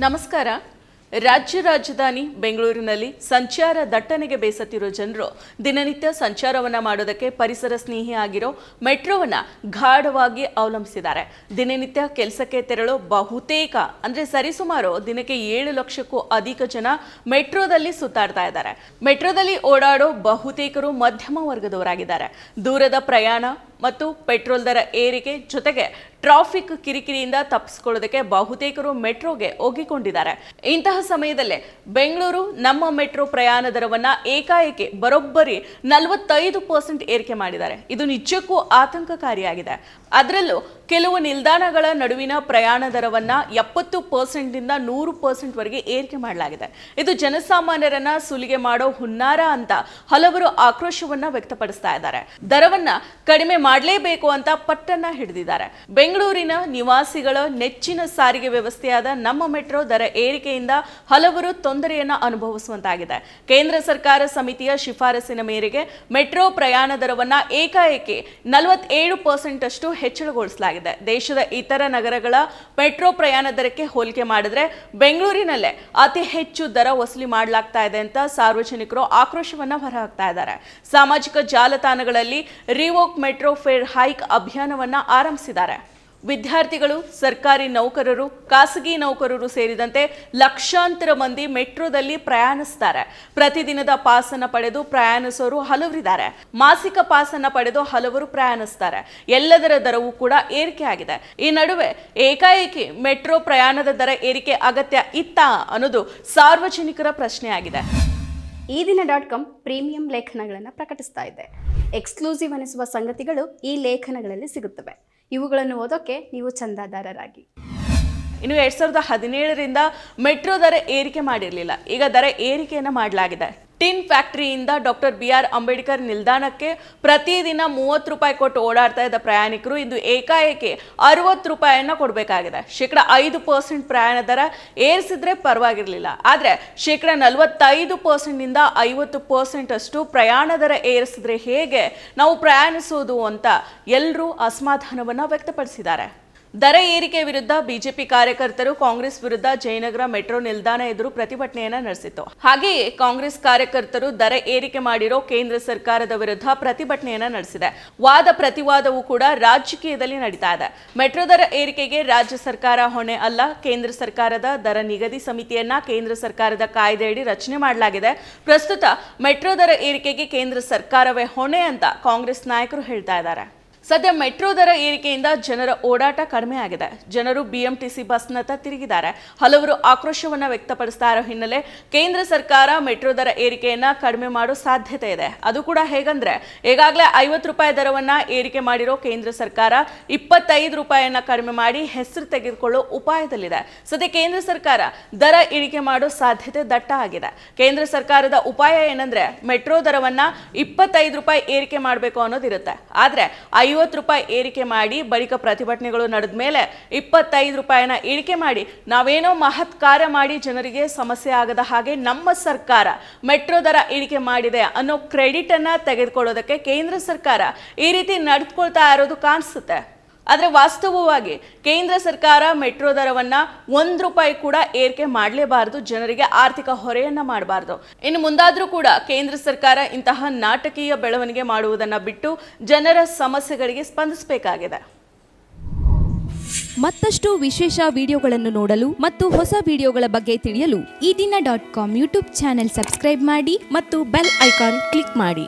ನಮಸ್ಕಾರ. ರಾಜ್ಯ ರಾಜಧಾನಿ ಬೆಂಗಳೂರಿನಲ್ಲಿ ಸಂಚಾರ ದಟ್ಟಣೆಗೆ ಬೇಸತ್ತಿರೋ ಜನರು ದಿನನಿತ್ಯ ಸಂಚಾರವನ್ನ ಮಾಡೋದಕ್ಕೆ ಪರಿಸರ ಸ್ನೇಹಿ ಆಗಿರೋ ಮೆಟ್ರೋವನ್ನ ಗಾಢವಾಗಿ ಅವಲಂಬಿಸಿದ್ದಾರೆ. ದಿನನಿತ್ಯ ಕೆಲಸಕ್ಕೆ ತೆರಳೋ ಬಹುತೇಕ, ಅಂದ್ರೆ ಸರಿಸುಮಾರು ದಿನಕ್ಕೆ ಏಳು ಲಕ್ಷಕ್ಕೂ ಅಧಿಕ ಜನ ಮೆಟ್ರೋದಲ್ಲಿ ಸುತ್ತಾಡ್ತಾ ಇದ್ದಾರೆ. ಮೆಟ್ರೋದಲ್ಲಿ ಓಡಾಡೋ ಬಹುತೇಕರು ಮಧ್ಯಮ ವರ್ಗದವರಾಗಿದ್ದಾರೆ. ದೂರದ ಪ್ರಯಾಣ ಮತ್ತು ಪೆಟ್ರೋಲ್ ದರ ಏರಿಕೆ ಜೊತೆಗೆ ಟ್ರಾಫಿಕ್ ಕಿರಿಕಿರಿಯಿಂದ ತಪ್ಪಿಸ್ಕೊಳ್ಳೋದಕ್ಕೆ ಬಹುತೇಕರು ಮೆಟ್ರೋಗೆ ಒಗ್ಗಿಕೊಂಡಿದ್ದಾರೆ. ಇಂತಹ ಸಮಯದಲ್ಲೇ ಬೆಂಗಳೂರು ನಮ್ಮ ಮೆಟ್ರೋ ಪ್ರಯಾಣ ದರವನ್ನ ಏಕಾಏಕಿ ಬರೋಬ್ಬರಿ ನಲವತ್ತೈದು ಪರ್ಸೆಂಟ್ ಏರಿಕೆ ಮಾಡಿದ್ದಾರೆ. ಇದು ನಿಜಕ್ಕೂ ಆತಂಕಕಾರಿಯಾಗಿದೆ. ಅದರಲ್ಲೂ ಕೆಲವು ನಿಲ್ದಾಣಗಳ ನಡುವಿನ ಪ್ರಯಾಣ ದರವನ್ನ ಎಪ್ಪತ್ತು ಪರ್ಸೆಂಟ್ನಿಂದ ನೂರು ಪರ್ಸೆಂಟ್ ವರೆಗೆ ಏರಿಕೆ ಮಾಡಲಾಗಿದೆ. ಇದು ಜನಸಾಮಾನ್ಯರನ್ನ ಸುಲಿಗೆ ಮಾಡೋ ಹುನ್ನಾರ ಅಂತ ಹಲವರು ಆಕ್ರೋಶವನ್ನ ವ್ಯಕ್ತಪಡಿಸ್ತಾ ಇದ್ದಾರೆ. ದರವನ್ನ ಕಡಿಮೆ ಮಾಡಲೇಬೇಕು ಅಂತ ಪಟ್ಟನ್ನ ಹಿಡಿದಿದ್ದಾರೆ. ಬೆಂಗಳೂರಿನ ನಿವಾಸಿಗಳ ನೆಚ್ಚಿನ ಸಾರಿಗೆ ವ್ಯವಸ್ಥೆಯಾದ ನಮ್ಮ ಮೆಟ್ರೋ ದರ ಏರಿಕೆಯಿಂದ ಹಲವರು ತೊಂದರೆಯನ್ನು ಅನುಭವಿಸುವಂತಾಗಿದೆ. ಕೇಂದ್ರ ಸರ್ಕಾರ ಸಮಿತಿಯ ಶಿಫಾರಸಿನ ಮೇರೆಗೆ ಮೆಟ್ರೋ ಪ್ರಯಾಣ ದರವನ್ನ ಏಕಾಏಕಿ ನಲವತ್ತೇಳು ಪರ್ಸೆಂಟ್ ಅಷ್ಟು ಹೆಚ್ಚಳಗೊಳಿಸಲಾಗಿದೆ. ದೇಶದ ಇತರ ನಗರಗಳ ಮೆಟ್ರೋ ಪ್ರಯಾಣ ದರಕ್ಕೆ ಹೋಲಿಕೆ ಮಾಡಿದ್ರೆ ಬೆಂಗಳೂರಿನಲ್ಲೇ ಅತಿ ಹೆಚ್ಚು ದರ ವಸೂಲಿ ಮಾಡಲಾಗ್ತಾ ಇದೆ ಅಂತ ಸಾರ್ವಜನಿಕರು ಆಕ್ರೋಶವನ್ನ ಹೊರಹಾಕ್ತಾ ಇದ್ದಾರೆ. ಸಾಮಾಜಿಕ ಜಾಲತಾಣಗಳಲ್ಲಿ ರಿವೋಕ್ ಮೆಟ್ರೋ ಫೇರ್ ಹೈಕ್ ಅಭಿಯಾನವನ್ನ ಆರಂಭಿಸಿದ್ದಾರೆ. ವಿದ್ಯಾರ್ಥಿಗಳು, ಸರ್ಕಾರಿ ನೌಕರರು, ಖಾಸಗಿ ನೌಕರರು ಸೇರಿದಂತೆ ಲಕ್ಷಾಂತರ ಮಂದಿ ಮೆಟ್ರೋದಲ್ಲಿ ಪ್ರಯಾಣಿಸ್ತಾರೆ. ಪ್ರತಿದಿನದ ಪಾಸನ್ನ ಪಡೆದು ಪ್ರಯಾಣಿಸೋರು ಹಲವರಿದ್ದಾರೆ. ಮಾಸಿಕ ಪಾಸನ್ನ ಪಡೆದು ಹಲವರು ಪ್ರಯಾಣಿಸ್ತಾರೆ. ಎಲ್ಲದರ ದರವೂ ಕೂಡ ಏರಿಕೆ ಆಗಿದೆ ಈ ನಡುವೆ ಏಕಾಏಕಿ ಮೆಟ್ರೋ ಪ್ರಯಾಣದ ದರ ಏರಿಕೆ ಅಗತ್ಯ ಇತ್ತಾ ಅನ್ನೋದು ಸಾರ್ವಜನಿಕರ ಪ್ರಶ್ನೆಯಾಗಿದೆ. ಈ ದಿನ ಡಾಟ್ ಕಾಮ್ ಪ್ರೀಮಿಯಂ ಲೇಖನಗಳನ್ನು ಪ್ರಕಟಿಸ್ತಾ ಇದೆ. ಎಕ್ಸ್ಕ್ಲೂಸಿವ್ ಅನಿಸುವ ಸಂಗತಿಗಳು ಈ ಲೇಖನಗಳಲ್ಲಿ ಸಿಗುತ್ತವೆ. ಇವುಗಳನ್ನು ಓದೋಕೆ ನೀವು ಚಂದಾದಾರರಾಗಿ. ಇನ್ನು ಎರಡ್ ಸಾವಿರದ ಹದಿನೇಳರಿಂದ ಮೆಟ್ರೋ ದರ ಏರಿಕೆ ಮಾಡಿರಲಿಲ್ಲ. ಈಗ ದರ ಏರಿಕೆಯನ್ನು ಮಾಡಲಾಗಿದೆ. ಟಿನ್ ಫ್ಯಾಕ್ಟರಿಯಿಂದ ಡಾಕ್ಟರ್ ಬಿ ಆರ್ ಅಂಬೇಡ್ಕರ್ ನಿಲ್ದಾಣಕ್ಕೆ ಪ್ರತಿದಿನ ಮೂವತ್ತು ರೂಪಾಯಿ ಕೊಟ್ಟು ಓಡಾಡ್ತಾ ಇದ್ದ ಪ್ರಯಾಣಿಕರು ಇಂದು ಏಕಾಏಕಿ ಅರವತ್ತು ರೂಪಾಯಿಯನ್ನು ಕೊಡಬೇಕಾಗಿದೆ. ಶೇಕಡ ಐದು ಪರ್ಸೆಂಟ್ ಪ್ರಯಾಣ ದರ ಏರಿಸಿದ್ರೆ ಪರವಾಗಿರಲಿಲ್ಲ. ಆದರೆ ಶೇಕಡ ನಲವತ್ತೈದು ಪರ್ಸೆಂಟ್ನಿಂದ ಐವತ್ತು ಪರ್ಸೆಂಟ್ ಅಷ್ಟು ಪ್ರಯಾಣ ದರ ಏರಿಸಿದ್ರೆ ಹೇಗೆ ನಾವು ಪ್ರಯಾಣಿಸೋದು ಅಂತ ಎಲ್ಲರೂ ಅಸಮಾಧಾನವನ್ನು ವ್ಯಕ್ತಪಡಿಸಿದ್ದಾರೆ. ದರ ಏರಿಕೆ ವಿರುದ್ಧ ಬಿಜೆಪಿ ಕಾರ್ಯಕರ್ತರು ಕಾಂಗ್ರೆಸ್ ವಿರುದ್ಧ ಜಯನಗರ ಮೆಟ್ರೋ ನಿಲ್ದಾಣ ಎದುರು ಪ್ರತಿಭಟನೆಯನ್ನ ನಡೆಸಿತು ಹಾಗೆಯೇ ಕಾಂಗ್ರೆಸ್ ಕಾರ್ಯಕರ್ತರು ದರ ಏರಿಕೆ ಮಾಡಿರೋ ಕೇಂದ್ರ ಸರ್ಕಾರದ ವಿರುದ್ಧ ಪ್ರತಿಭಟನೆಯನ್ನ ನಡೆಸಿದೆ. ವಾದ ಪ್ರತಿವಾದವೂ ಕೂಡ ರಾಜಕೀಯದಲ್ಲಿ ನಡೀತಾ ಇದೆ. ಮೆಟ್ರೋ ದರ ಏರಿಕೆಗೆ ರಾಜ್ಯ ಸರ್ಕಾರ ಹೊಣೆ ಅಲ್ಲ. ಕೇಂದ್ರ ಸರ್ಕಾರದ ದರ ನಿಗದಿ ಸಮಿತಿಯನ್ನ ಕೇಂದ್ರ ಸರ್ಕಾರದ ಕಾಯ್ದೆಯಡಿ ರಚನೆ ಮಾಡಲಾಗಿದೆ. ಪ್ರಸ್ತುತ ಮೆಟ್ರೋ ದರ ಏರಿಕೆಗೆ ಕೇಂದ್ರ ಸರ್ಕಾರವೇ ಹೊಣೆ ಅಂತ ಕಾಂಗ್ರೆಸ್ ನಾಯಕರು ಹೇಳ್ತಾ ಇದ್ದಾರೆ. ಸದ್ಯ ಮೆಟ್ರೋ ದರ ಏರಿಕೆಯಿಂದ ಜನರ ಓಡಾಟ ಕಡಿಮೆ ಆಗಿದೆ. ಜನರು ಬಿಎಂಟಿಸಿ ಬಸ್ನತ್ತ ತಿರುಗಿದ್ದಾರೆ. ಹಲವರು ಆಕ್ರೋಶವನ್ನ ವ್ಯಕ್ತಪಡಿಸ್ತಾ ಇರೋ ಹಿನ್ನೆಲೆ ಕೇಂದ್ರ ಸರ್ಕಾರ ಮೆಟ್ರೋ ದರ ಏರಿಕೆಯನ್ನ ಕಡಿಮೆ ಮಾಡೋ ಸಾಧ್ಯತೆ ಇದೆ. ಅದು ಕೂಡ ಹೇಗಂದ್ರೆ, ಈಗಾಗಲೇ ಐವತ್ತು ರೂಪಾಯಿ ದರವನ್ನ ಏರಿಕೆ ಮಾಡಿರೋ ಕೇಂದ್ರ ಸರ್ಕಾರ ಇಪ್ಪತ್ತೈದು ರೂಪಾಯಿಯನ್ನ ಕಡಿಮೆ ಮಾಡಿ ಹೆಸರು ತೆಗೆದುಕೊಳ್ಳೋ ಉಪಾಯದಲ್ಲಿದೆ. ಸದ್ಯ ಕೇಂದ್ರ ಸರ್ಕಾರ ದರ ಇಳಿಕೆ ಮಾಡೋ ಸಾಧ್ಯತೆ ದಟ್ಟ ಆಗಿದೆ. ಕೇಂದ್ರ ಸರ್ಕಾರದ ಉಪಾಯ ಏನಂದ್ರೆ, ಮೆಟ್ರೋ ದರವನ್ನ ಇಪ್ಪತ್ತೈದು ರೂಪಾಯಿ ಏರಿಕೆ ಮಾಡಬೇಕು ಅನ್ನೋದಿರುತ್ತೆ. ಆದ್ರೆ ಐವತ್ತು ರೂಪಾಯಿ ಏರಿಕೆ ಮಾಡಿ, ಬಳಿಕ ಪ್ರತಿಭಟನೆಗಳು ನಡೆದ ಮೇಲೆ ಇಪ್ಪತ್ತೈದು ರೂಪಾಯಿನ ಇಳಿಕೆ ಮಾಡಿ, ನಾವೇನೋ ಮಹತ್ ಕಾರ್ಯ ಮಾಡಿ ಜನರಿಗೆ ಸಮಸ್ಯೆ ಆಗದ ಹಾಗೆ ನಮ್ಮ ಸರ್ಕಾರ ಮೆಟ್ರೋ ದರ ಇಳಿಕೆ ಮಾಡಿದೆ ಅನ್ನೋ ಕ್ರೆಡಿಟ್ ಅನ್ನ ತೆಗೆದುಕೊಳ್ಳೋದಕ್ಕೆ ಕೇಂದ್ರ ಸರ್ಕಾರ ಈ ರೀತಿ ನಡೆದುಕೊಳ್ತಾ ಇರೋದು ಕಾಣಿಸುತ್ತೆ. ಆದರೆ ವಾಸ್ತವವಾಗಿ ಕೇಂದ್ರ ಸರ್ಕಾರ ಮೆಟ್ರೋ ದರವನ್ನು ಒಂದು ರೂಪಾಯಿ ಕೂಡ ಏರಿಕೆ ಮಾಡಲೇಬಾರದು, ಜನರಿಗೆ ಆರ್ಥಿಕ ಹೊರೆಯನ್ನು ಮಾಡಬಾರದು. ಇನ್ನು ಮುಂದಾದರೂ ಕೂಡ ಕೇಂದ್ರ ಸರ್ಕಾರ ಇಂತಹ ನಾಟಕೀಯ ಬೆಳವಣಿಗೆ ಮಾಡುವುದನ್ನು ಬಿಟ್ಟು ಜನರ ಸಮಸ್ಯೆಗಳಿಗೆ ಸ್ಪಂದಿಸಬೇಕಾಗಿದೆ. ಮತ್ತಷ್ಟು ವಿಶೇಷ ವಿಡಿಯೋಗಳನ್ನು ನೋಡಲು ಮತ್ತು ಹೊಸ ವಿಡಿಯೋಗಳ ಬಗ್ಗೆ ತಿಳಿಯಲು Ee Dina dot com YouTube channel subscribe ಮಾಡಿ ಮತ್ತು ಬೆಲ್ ಐಕಾನ್ ಕ್ಲಿಕ್ ಮಾಡಿ.